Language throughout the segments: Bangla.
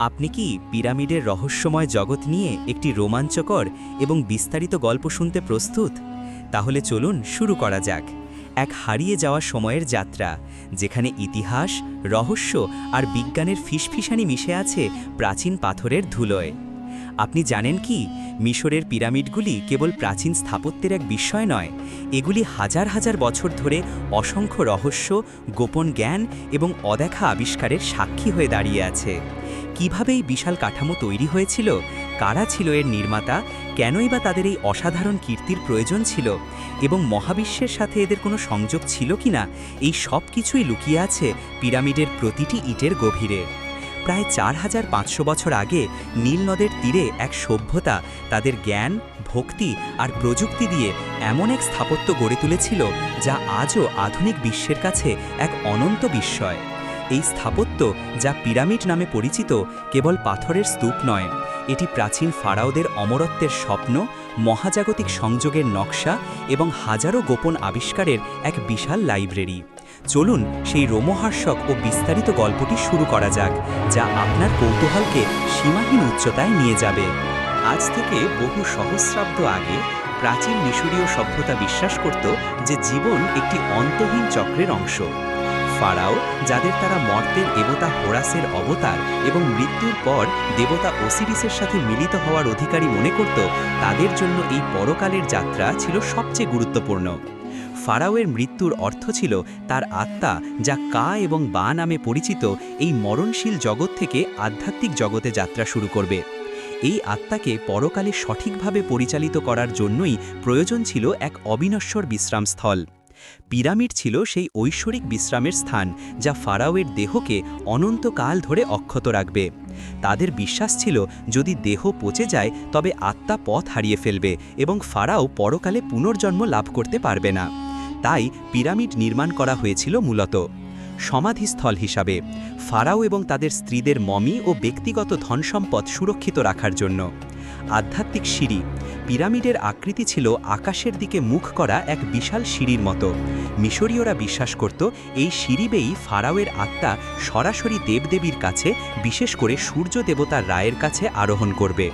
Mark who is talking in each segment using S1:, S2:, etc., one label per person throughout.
S1: আপনি কি পিরামিডের রহস্যময় জগৎ নিয়ে একটি রোমাঞ্চকর এবং বিস্তারিত গল্প শুনতে প্রস্তুত? তাহলে চলুন শুরু করা যাক। এক হারিয়ে যাওয়া সময়ের যাত্রা, যেখানে ইতিহাস, রহস্য আর বিজ্ঞানের ফিসফিসানি মিশে আছে প্রাচীন পাথরের ধুলোয়। আপনি জানেন কি, মিশরের পিরামিডগুলি কেবল প্রাচীন স্থাপত্যের এক বিস্ময় নয়, এগুলি হাজার হাজার বছর ধরে অসংখ্য রহস্য, গোপন জ্ঞান এবং অদেখা আবিষ্কারের সাক্ষী হয়ে দাঁড়িয়ে আছে। কীভাবে এই বিশাল কাঠামো তৈরি হয়েছিল, কারা ছিল এর নির্মাতা, কেনই বা তাদের এই অসাধারণ কীর্তির প্রয়োজন ছিল এবং মহাবিশ্বের সাথে এদের কোনো সংযোগ ছিল কিনা এই সব কিছুই লুকিয়ে আছে পিরামিডের প্রতিটি ইটের গভীরে। প্রায় চার হাজার পাঁচশো বছর আগে নীল নদের তীরে এক সভ্যতা তাদের জ্ঞান, ভক্তি আর প্রযুক্তি দিয়ে এমন এক স্থাপত্য গড়ে তুলেছিল যা আজও আধুনিক বিশ্বের কাছে এক অনন্ত বিস্ময়। এই স্থাপত্য যা পিরামিড নামে পরিচিত কেবল পাথরের স্তূপ নয়, এটি প্রাচীন ফারাওদের অমরত্বের স্বপ্ন, মহাজাগতিক সংযোগের নকশা এবং হাজারো গোপন আবিষ্কারের এক বিশাল লাইব্রেরি। চলুন সেই রোমহার্ষক ও বিস্তারিত গল্পটি শুরু করা যাক, যা আপনার কৌতূহলকে সীমাহীন উচ্চতায় নিয়ে যাবে। আজ থেকে বহু সহস্রাব্দ আগে প্রাচীন মিশরীয় সভ্যতা বিশ্বাস করত যে জীবন একটি অন্তহীন চক্রের অংশ। ফারাও, যাদের তারা মর্তের দেবতা হোরাসের অবতার এবং মৃত্যুর পর দেবতা ওসিরিসের সাথে মিলিত হওয়ার অধিকারী মনে করত, তাদের জন্য এই পরকালের যাত্রা ছিল সবচেয়ে গুরুত্বপূর্ণ। ফারাওয়ের মৃত্যুর অর্থ ছিল তার আত্মা, যা কা এবং বা নামে পরিচিত, এই মরণশীল জগৎ থেকে আধ্যাত্মিক জগতে যাত্রা শুরু করবে। এই আত্মাকে পরকালে সঠিকভাবে পরিচালিত করার জন্যই প্রয়োজন ছিল এক অবিনশ্বর বিশ্রামস্থল। পিরামিড ছিল সেই ঐশ্বরিক বিশ্রামের স্থান যা ফারাওয়ের দেহকে অনন্তকাল ধরে অক্ষত রাখবে। তাদের বিশ্বাস ছিল যদি দেহ পচে যায়, তবে আত্মা পথ হারিয়ে ফেলবে এবং ফারাও পরকালে পুনর্জন্ম লাভ করতে পারবে না। তাই পিরামিড নির্মাণ করা হয়েছিল মূলত। সমাধিস্থল হিসাবে, ফারাও এবং তাদের স্ত্রীদের মমি ও ব্যক্তিগত ধনসম্পদ সুরক্ষিত রাখার জন্য। আধ্যাত্মিক সিঁড়ি। পিরামিডের আকৃতি ছিল আকাশের দিকে মুখ করা এক বিশাল সিঁড়ির মতো। মিশরীয়রা বিশ্বাস করত, এই সিঁড়ি বেয়েই ফারাওয়ের আত্মা সরাসরি দেবদেবীর কাছে, বিশেষ করে সূর্য দেবতার রায়ের কাছে আরোহণ করবে।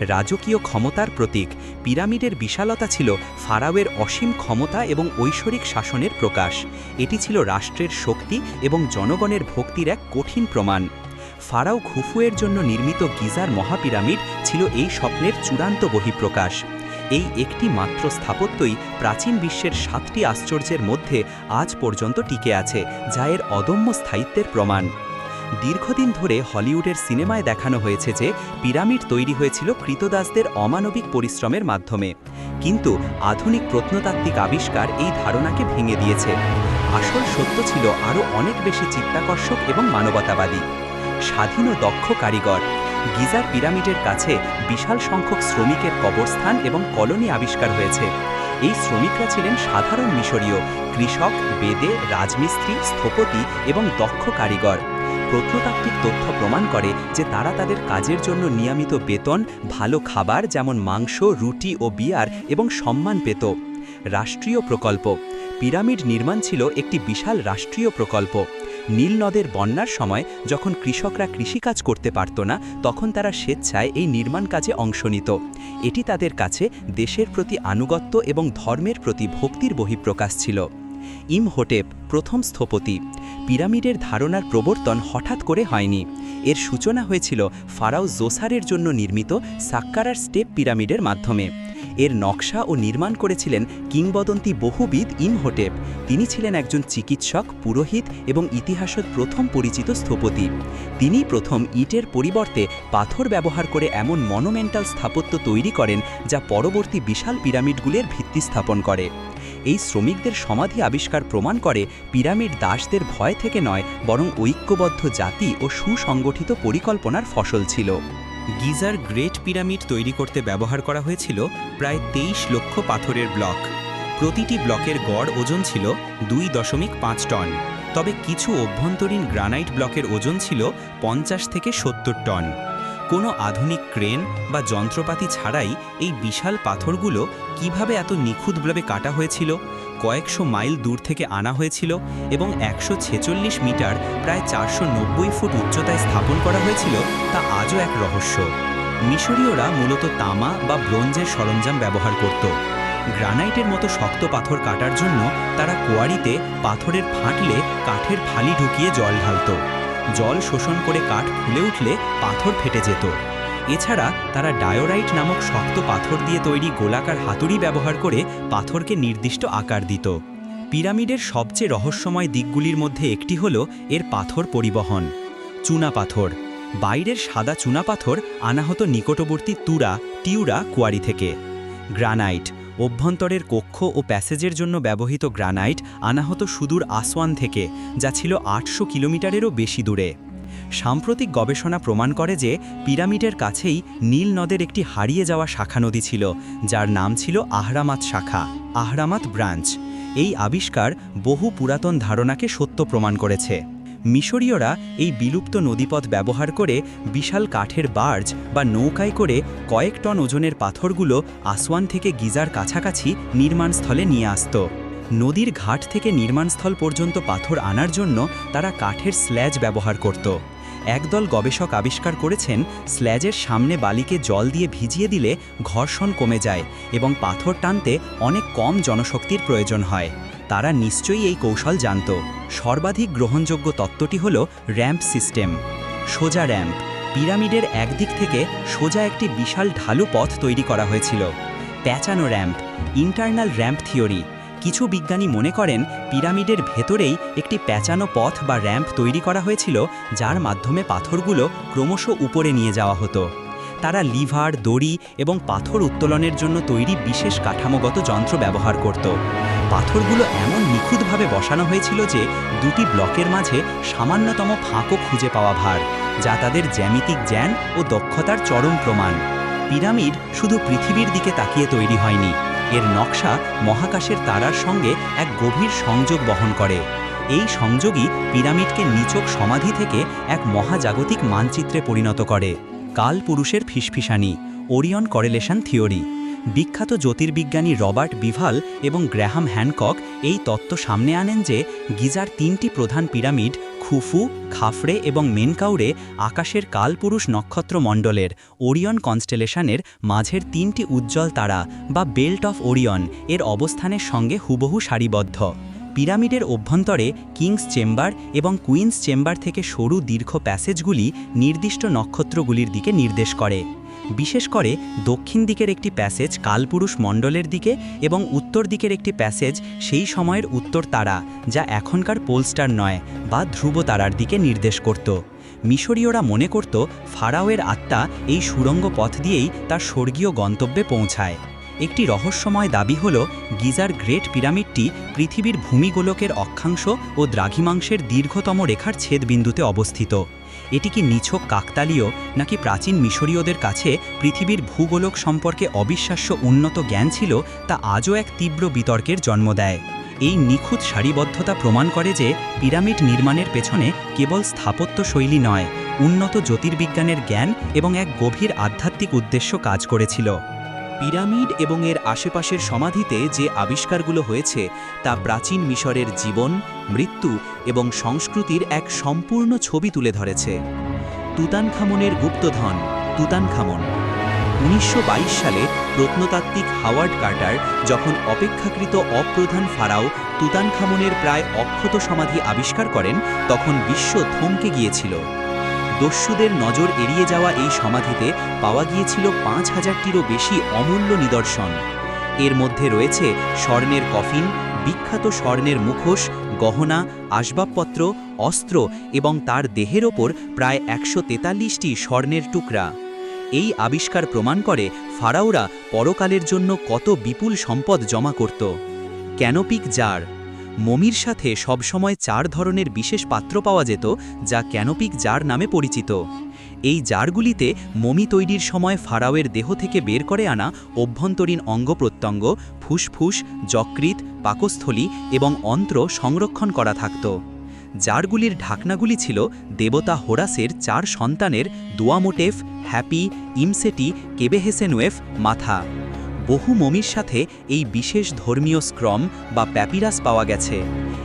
S1: রাজকীয় ক্ষমতার প্রতীক, পিরামিডের বিশালতা ছিল ফারাওয়ের অসীম ক্ষমতা এবং ঐশ্বরিক শাসনের প্রকাশ। এটি ছিল রাষ্ট্রের শক্তি এবং জনগণের ভক্তির এক কঠিন প্রমাণ। ফারাও খুফুয়ের জন্য নির্মিত গিজার মহাপিরামিড ছিল এই স্বপ্নের চূড়ান্ত বহিঃপ্রকাশ। এই একটি মাত্র স্থাপত্যই প্রাচীন বিশ্বের সাতটি আশ্চর্যের মধ্যে আজ পর্যন্ত টিকে আছে, যা এর অদম্য স্থায়িত্বের প্রমাণ। দীর্ঘদিন ধরে হলিউডের সিনেমায় দেখানো হয়েছে যে পিরামিড তৈরি হয়েছিল কৃতদাসদের অমানবিক পরিশ্রমের মাধ্যমে। কিন্তু আধুনিক প্রত্নতাত্ত্বিক আবিষ্কার এই ধারণাকে ভেঙে দিয়েছে। আসল সত্য ছিল আরও অনেক বেশি চিত্তাকর্ষক এবং মানবতাবাদী। স্বাধীন ও দক্ষ কারিগর। গিজার পিরামিডের কাছে বিশাল সংখ্যক শ্রমিকের কবরস্থান এবং কলোনি আবিষ্কার হয়েছে। এই শ্রমিকরা ছিলেন সাধারণ মিশরীয়, কৃষক, বেদে, রাজমিস্ত্রি, স্থপতি এবং দক্ষ কারিগর। প্রত্নতাত্ত্বিক তথ্য প্রমাণ করে যে তারা তাদের কাজের জন্য নিয়মিত বেতন, ভালো খাবার যেমন মাংস, রুটি ও বিয়ার এবং সম্মান পেত। রাষ্ট্রীয় প্রকল্প। পিরামিড নির্মাণ ছিল একটি বিশাল রাষ্ট্রীয় প্রকল্প। নীল নদের বন্যার সময় যখন কৃষকরা কৃষিকাজ করতে পারত না, তখন তারা স্বেচ্ছায় এই নির্মাণ কাজে অংশ নিত। এটি তাদের কাছে দেশের প্রতি আনুগত্য এবং ধর্মের প্রতি ভক্তির বহিঃপ্রকাশ ছিল। ইমহোটেপ, প্রথম স্থপতি। পিরামিডের ধারণার প্রবর্তন হঠাৎ করে হয়নি। এর সূচনা হয়েছিল ফারাও জোসারের জন্য নির্মিত সাক্কারার স্টেপ পিরামিডের মাধ্যমে। এর নকশা ও নির্মাণ করেছিলেন কিংবদন্তি বহুবিদ ইমহোটেপ তিনি ছিলেন একজন চিকিৎসক, পুরোহিত এবং ইতিহাসের প্রথম পরিচিত স্থপতি। তিনি প্রথম ইটের পরিবর্তে পাথর ব্যবহার করে এমন মনোমেন্টাল স্থাপত্য তৈরি করেন যা পরবর্তী বিশাল পিরামিডগুলির ভিত্তি স্থাপন করে। এই শ্রমিকদের সমাধি আবিষ্কার প্রমাণ করে পিরামিড দাসদের ভয় থেকে নয়, বরং ঐক্যবদ্ধ জাতি ও সুসংগঠিত পরিকল্পনার ফসল ছিল। গিজার গ্রেট পিরামিড তৈরি করতে ব্যবহার করা হয়েছিল প্রায় তেইশ লক্ষ পাথরের ব্লক। প্রতিটি ব্লকের গড় ওজন ছিল দুই দশমিক পাঁচ টন। তবে কিছু অভ্যন্তরীণ গ্রানাইট ব্লকের ওজন ছিল পঞ্চাশ থেকে সত্তর টন। কোনো আধুনিক ক্রেন বা যন্ত্রপাতি ছাড়াই এই বিশাল পাথরগুলো কীভাবে এত নিখুঁতভাবে কাটা হয়েছিল? কয়েকশো মাইল দূর থেকে আনা হয়েছিল এবং একশো ছেচল্লিশ মিটার প্রায় চারশো নব্বই ফুট উচ্চতায় স্থাপন করা হয়েছিল তা আজও এক রহস্য। মিশরীয়রা মূলত তামা বা ব্রোঞ্জের সরঞ্জাম ব্যবহার করত। গ্রানাইটের মতো শক্ত পাথর কাটার জন্য তারা কোয়ারিতে পাথরের ফাটলে কাঠের ফালি ঢুকিয়ে জল ঢালত। জল শোষণ করে কাঠ ফুলে উঠলে পাথর ফেটে যেত। এছাড়া তারা ডায়োরাইট নামক শক্ত পাথর দিয়ে তৈরি গোলাকার হাতুড়ি ব্যবহার করে পাথরকে নির্দিষ্ট আকার দিত। পিরামিডের সবচেয়ে রহস্যময় দিকগুলির মধ্যে একটি হল এর পাথর পরিবহন। চুনা পাথর। বাইরের সাদা চুনা পাথর আনা হতো নিকটবর্তী তুরা, টিউরা, কুয়ারি থেকে। গ্রানাইট। অভ্যন্তরের কক্ষ ও প্যাসেজের জন্য ব্যবহৃত গ্রানাইট আনা হতো সুদূর আসওয়ান থেকে, যা ছিল আটশো কিলোমিটারেরও বেশি দূরে। সাম্প্রতিক গবেষণা প্রমাণ করে যে পিরামিডের কাছেই নীল নদের একটি হারিয়ে যাওয়া শাখা নদী ছিল, যার নাম ছিল আহরামাত শাখা, আহরামাত ব্রাঞ্চ। এই আবিষ্কার বহু পুরাতন ধারণাকে সত্য প্রমাণ করেছে। মিশরীয়রা এই বিলুপ্ত নদীপথ ব্যবহার করে বিশাল কাঠের বার্জ বা নৌকায় করে কয়েক টন ওজনের পাথরগুলো আসওয়ান থেকে গিজার কাছাকাছি নির্মাণস্থলে নিয়ে আসত। নদীর ঘাট থেকে নির্মাণস্থল পর্যন্ত পাথর আনার জন্য তারা কাঠের স্ল্যাজ ব্যবহার করত। একদল গবেষক আবিষ্কার করেছেন, স্ল্যাজের সামনে বালিকে জল দিয়ে ভিজিয়ে দিলে ঘর্ষণ কমে যায় এবং পাথর টানতে অনেক কম জনশক্তির প্রয়োজন হয়। তারা নিশ্চয়ই এই কৌশল জানত। সর্বাধিক গ্রহণযোগ্য তত্ত্বটি হল র্যাম্প সিস্টেম। সোজা র্যাম্প। পিরামিডের একদিক থেকে সোজা একটি বিশাল ঢালু পথ তৈরি করা হয়েছিল। প্যাচানো র্যাম্প। Internal ramp theory. কিছু বিজ্ঞানী মনে করেন পিরামিডের ভেতরেই একটি প্যাচানো পথ বা র্যাম্প তৈরি করা হয়েছিল, যার মাধ্যমে পাথরগুলো ক্রমশ উপরে নিয়ে যাওয়া হতো। তারা লিভার, দড়ি এবং পাথর উত্তোলনের জন্য তৈরি বিশেষ কাঠামোগত যন্ত্র ব্যবহার করত। পাথরগুলো এমন নিখুঁতভাবে বসানো হয়েছিল যে দুটি ব্লকের মাঝে সামান্যতম ফাঁকও খুঁজে পাওয়া ভার, যা তাদের জ্যামিতিক জ্ঞান ও দক্ষতার চরম প্রমাণ। পিরামিড শুধু পৃথিবীর দিকে তাকিয়ে তৈরি হয়নি। এর নকশা মহাকাশের তারার সঙ্গে এক গভীর সংযোগ বহন করে। এই সংযোগই পিরামিডকে নিচক সমাধি থেকে এক মহাজাগতিক মানচিত্রে পরিণত করে। কাল পুরুষের ফিসফিসানি, ওরিয়ন করেলেশন থিওরি। বিখ্যাত জ্যোতির্বিজ্ঞানী রবার্ট বিভাল এবং গ্র্যাহাম হ্যানকক এই তত্ত্ব সামনে আনেন যে গিজার তিনটি প্রধান পিরামিড, খুফু, খাফড়ে এবং মেনকাউরে, আকাশের কালপুরুষ নক্ষত্র মণ্ডলের ওরিয়ন কনস্টেলেশনের মাঝের তিনটি উজ্জ্বল তারা বা বেল্ট অফ ওরিয়ন। এর অবস্থানের সঙ্গে হুবহু সারিবদ্ধ। পিরামিডের অভ্যন্তরে কিংস চেম্বার এবং কুইন্স চেম্বার থেকে সরু দীর্ঘ প্যাসেজগুলি নির্দিষ্ট নক্ষত্রগুলির দিকে নির্দেশ করে। বিশেষ করে দক্ষিণ দিকের একটি প্যাসেজ কালপুরুষ মণ্ডলের দিকে এবং উত্তর দিকের একটি প্যাসেজ সেই সময়ের উত্তর তারা, যা এখনকার পোলস্টার নয় বা ধ্রুব তারার দিকে নির্দেশ করত। মিশরীয়রা মনে করত ফারাওয়ের আত্মা এই সুড়ঙ্গ পথ দিয়েই তার স্বর্গীয় গন্তব্যে পৌঁছায়। একটি রহস্যময় দাবি হল, গিজার গ্রেট পিরামিডটি পৃথিবীর ভূমিগোলকের অক্ষাংশ ও দ্রাঘিমাংশের দীর্ঘতম রেখার ছেদবিন্দুতে অবস্থিত। এটি কি নিছক কাকতালীয় নাকি প্রাচীন মিশরীয়দের কাছে পৃথিবীর ভূগোলক সম্পর্কে অবিশ্বাস্য উন্নত জ্ঞান ছিল তা আজও এক তীব্র বিতর্কের জন্ম দেয়? এই নিখুঁত সারিবদ্ধতা প্রমাণ করে যে পিরামিড নির্মাণের পেছনে কেবল স্থাপত্য শৈলী নয়, উন্নত জ্যোতির্বিজ্ঞানের জ্ঞান এবং এক গভীর আধ্যাত্মিক উদ্দেশ্য কাজ করেছিল। পিরামিড এবং এর আশেপাশের সমাধিতে যে আবিষ্কারগুলো হয়েছে তা প্রাচীন মিশরের জীবন, মৃত্যু এবং সংস্কৃতির এক সম্পূর্ণ ছবি তুলে ধরেছে। তুতানখামনের গুপ্তধন, তুতানখামন। উনিশশো সালে প্রত্নতাত্ত্বিক হাওয়ার্ড কার্টার যখন অপেক্ষাকৃত অপ্রধান ফারাও তুতানখামনের প্রায় অক্ষত সমাধি আবিষ্কার করেন, তখন বিশ্ব থমকে গিয়েছিল। দস্যুদের নজর এড়িয়ে যাওয়া এই সমাধিতে পাওয়া গিয়েছিল পাঁচ হাজারটিরও বেশি অমূল্য নিদর্শন। এর মধ্যে রয়েছে স্বর্ণের কফিন, বিখ্যাত স্বর্ণের মুখোশ, গহনা, আসবাবপত্র, অস্ত্র এবং তার দেহের ওপর প্রায় একশো তেতাল্লিশটি স্বর্ণের টুকরা। এই আবিষ্কার প্রমাণ করে ফারাওরা পরকালের জন্য কত বিপুল সম্পদ জমা করত। ক্যানোপিক জার মমির সাথে সবসময় চার ধরনের বিশেষ পাত্র পাওয়া যেত, যা ক্যানোপিক জার নামে পরিচিত। এই জারগুলিতে মমি তৈরির সময় ফারাওয়ের দেহ থেকে বের করে আনা অভ্যন্তরীণ অঙ্গ প্রত্যঙ্গ, ফুসফুস যকৃত পাকস্থলী এবং অন্ত্র সংরক্ষণ করা থাকত। জারগুলির ঢাকনাগুলি ছিল দেবতা হোরাসের চার সন্তানের দোয়ামোটেফ, হ্যাপি, ইমসেটি, কেবেহেসেনুয়েফ মাথা। বহু মমির সাথে এই বিশেষ ধর্মীয় স্ক্রম বা প্যাপিরাস পাওয়া গেছে।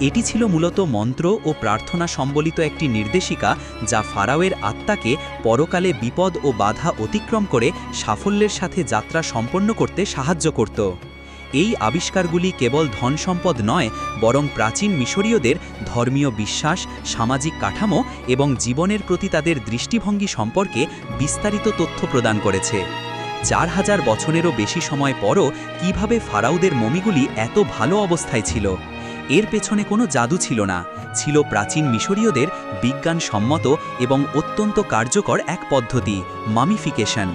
S1: এটি ছিল মূলত মন্ত্র ও প্রার্থনা সম্বলিত একটি নির্দেশিকা যা ফারাওয়ের আত্মাকে পরকালে বিপদ ও বাধা অতিক্রম করে সাফল্যের সাথে যাত্রা সম্পন্ন করতে সাহায্য করত। এই আবিষ্কারগুলি কেবল ধন সম্পদ নয়, বরং প্রাচীন মিশরীয়দের ধর্মীয় বিশ্বাস, সামাজিক কাঠামো এবং জীবনের প্রতি তাদের দৃষ্টিভঙ্গি সম্পর্কে বিস্তারিত তথ্য প্রদান করেছে। চার হাজার বছরেরও বেশি সময় পরও কীভাবে ফারাউদের মমিগুলি এত ভালো অবস্থায় ছিল? এর পেছনে কোনো জাদু ছিল না, ছিল প্রাচীন মিশরীয়দের বিজ্ঞানসম্মত এবং অত্যন্ত কার্যকর এক পদ্ধতি, মামিফিকেশন।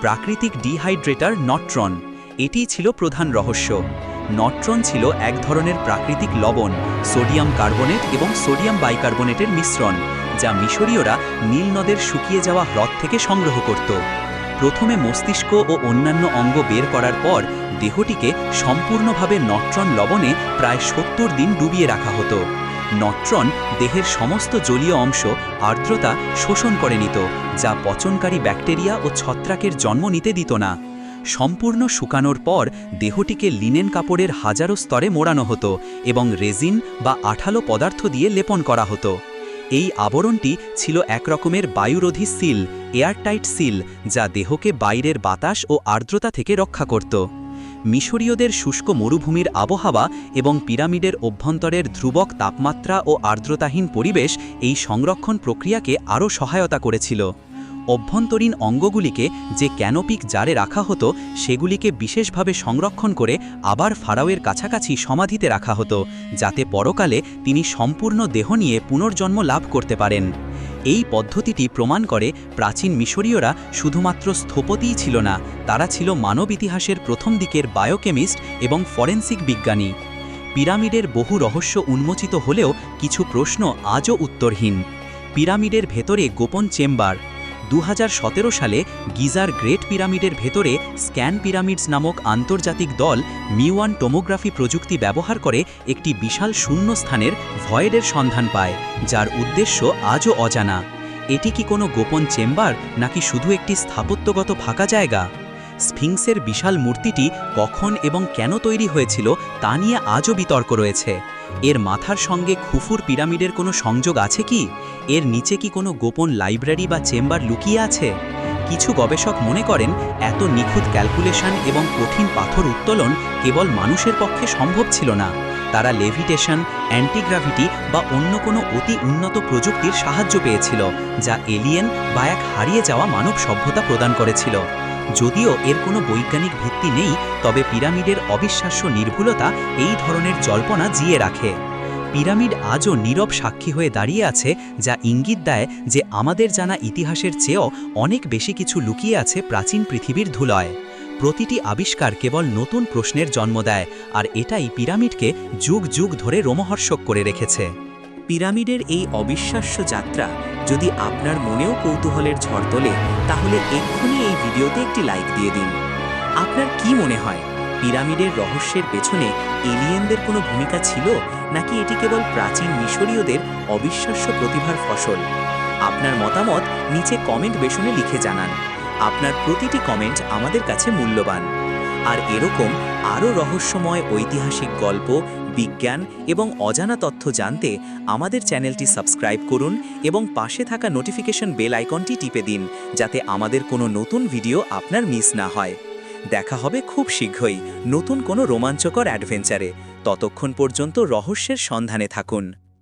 S1: প্রাকৃতিক ডিহাইড্রেটার নট্রন, এটিই ছিল প্রধান রহস্য। নট্রন ছিল এক ধরনের প্রাকৃতিক লবণ, সোডিয়াম কার্বনেট এবং সোডিয়াম বাইকার্বনেটের মিশ্রণ, যা মিশরীয়রা নীল নদের শুকিয়ে যাওয়া হ্রদ থেকে সংগ্রহ করত। প্রথমে মস্তিষ্ক ও অন্যান্য অঙ্গ বের করার পর দেহটিকে সম্পূর্ণভাবে নট্রন লবণে প্রায় সত্তর দিন ডুবিয়ে রাখা হতো। নট্রন দেহের সমস্ত জলীয় অংশ আর্দ্রতা শোষণ করে নিত, যা পচনকারী ব্যাকটেরিয়া ও ছত্রাকের জন্ম নিতে দিত না। সম্পূর্ণ শুকানোর পর দেহটিকে লিনেন কাপড়ের হাজারো স্তরে মোড়ানো হতো এবং রেজিন বা আঠালো পদার্থ দিয়ে লেপন করা হতো। এই আবরণটি ছিল একরকমের বায়ুরোধী সিল, এয়ারটাইট সিল, যা দেহকে বাইরের বাতাস ও আর্দ্রতা থেকে রক্ষা করত। মিশরীয়দের শুষ্ক মরুভূমির আবহাওয়া এবং পিরামিডের অভ্যন্তরের ধ্রুবক তাপমাত্রা ও আর্দ্রতাহীন পরিবেশ এই সংরক্ষণ প্রক্রিয়াকে আরও সহায়তা করেছিল। অভ্যন্তরীণ অঙ্গগুলিকে যে ক্যানোপিক জারে রাখা হতো, সেগুলিকে বিশেষভাবে সংরক্ষণ করে আবার ফারাওয়ের কাছাকাছি সমাধিতে রাখা হতো, যাতে পরকালে তিনি সম্পূর্ণ দেহ নিয়ে পুনর্জন্ম লাভ করতে পারেন। এই পদ্ধতিটি প্রমাণ করে প্রাচীন মিশরীয়রা শুধুমাত্র স্থপতিই ছিল না, তারা ছিল মানব ইতিহাসের প্রথম দিকের বায়োকেমিস্ট এবং ফরেন্সিক বিজ্ঞানী। পিরামিডের বহু রহস্য উন্মোচিত হলেও কিছু প্রশ্ন আজও উত্তরহীন। পিরামিডের ভেতরে গোপন চেম্বার দু হাজার সতেরো সালে গিজার গ্রেট পিরামিডের ভেতরে স্ক্যান পিরামিডস নামক আন্তর্জাতিক দল মিওয়ান টোমোগ্রাফি প্রযুক্তি ব্যবহার করে একটি বিশাল শূন্য স্থানের ভয়েডের সন্ধান পায়, যার উদ্দেশ্য আজও অজানা। এটি কি কোনো গোপন চেম্বার, নাকি শুধু একটি স্থাপত্যগত ফাঁকা জায়গা? স্ফিংসের বিশাল মূর্তিটি কখন এবং কেন তৈরি হয়েছিল তা নিয়ে আজও বিতর্ক রয়েছে। এর মাথার সঙ্গে খুফুর পিরামিডের কোনো সংযোগ আছে কি? এর নিচে কি কোনো গোপন লাইব্রেরি বা চেম্বার লুকিয়ে আছে? কিছু গবেষক মনে করেন, এত নিখুঁত ক্যালকুলেশন এবং কঠিন পাথর উত্তোলন কেবল মানুষের পক্ষে সম্ভব ছিল না। তারা লেভিটেশন অ্যান্টিগ্রাভিটি বা অন্য কোনো অতি উন্নত প্রযুক্তির সাহায্য পেয়েছিল, যা এলিয়েন বা এক হারিয়ে যাওয়া মানব সভ্যতা প্রদান করেছিল। যদিও এর কোনো বৈজ্ঞানিক ভিত্তি নেই, তবে পিরামিডের অবিশ্বাস্য নির্ভুলতা এই ধরনের জল্পনা জিয়ে রাখে। পিরামিড আজও নীরব সাক্ষী হয়ে দাঁড়িয়ে আছে, যা ইঙ্গিত দেয় যে আমাদের জানা ইতিহাসের চেয়েও অনেক বেশি কিছু লুকিয়ে আছে প্রাচীন পৃথিবীর ধুলয়। প্রতিটি আবিষ্কার কেবল নতুন প্রশ্নের জন্ম দেয়, আর এটাই পিরামিডকে যুগ যুগ ধরে রোমহর্ষক করে রেখেছে। পিরামিডের এই অবিশ্বাস্য যাত্রা যদি আপনার মনেও কৌতূহলের ঝড় তোলে, তাহলে এক্ষুনি এই ভিডিওতে একটি লাইক দিয়ে দিন। আপনার কি মনে হয়, পিরামিডের রহস্যের পেছনে এলিয়েনদের কোনো ভূমিকা ছিল, নাকি এটি কেবল প্রাচীন মিশরীয়দের অবিশ্বাস্য প্রতিভার ফসল? আপনার মতামত নিচে কমেন্ট বেশনে লিখে জানান। আপনার প্রতিটি কমেন্ট আমাদের কাছে মূল্যবান। আর এরকম আরও রহস্যময় ঐতিহাসিক গল্প, বিজ্ঞান এবং অজানা তথ্য জানতে আমাদের চ্যানেলটি সাবস্ক্রাইব করুন এবং পাশে থাকা নোটিফিকেশন বেল আইকনটি টিপে দিন যাতে আমাদের কোনো নতুন ভিডিও আপনার মিস না হয়। দেখা হবে খুব শীঘ্রই নতুন কোনো রোমাঞ্চকর অ্যাডভেঞ্চারে। ততক্ষণ পর্যন্ত রহস্যের সন্ধানে থাকুন।